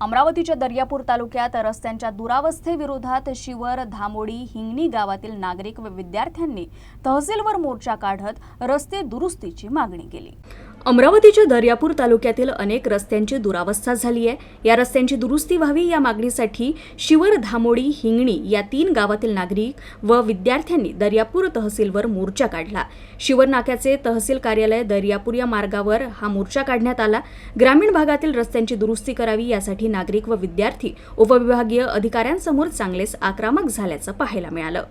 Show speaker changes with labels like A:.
A: अमरावतीच्या दर्यापूर तालुक्यात रस्त्यांच्या दुरावस्थेविरोधात शिवर धामोडी हिंगणी गावातील नागरिक व विद्यार्थ्यांनी तहसीलवर मोर्चा काढत रस्ते दुरुस्तीची मागणी केली. अमरावतीच्या दर्यापूर तालुक्यातील अनेक रस्त्यांची दुरावस्था झाली आहे. या रस्त्यांची दुरुस्ती व्हावी या मागणीसाठी शिवर धामोडी हिंगणी या तीन गावातील नागरिक व विद्यार्थ्यांनी दर्यापूर तहसीलवर मोर्चा काढला. शिवर नाक्याचे तहसील कार्यालय दर्यापूर या मार्गावर हा मोर्चा काढण्यात आला. ग्रामीण भागातील रस्त्यांची दुरुस्ती करावी यासाठी नागरिक व विद्यार्थी उपविभागीय अधिकाऱ्यांसमोर चांगलेच आक्रमक झाल्याचं पाहायला मिळालं.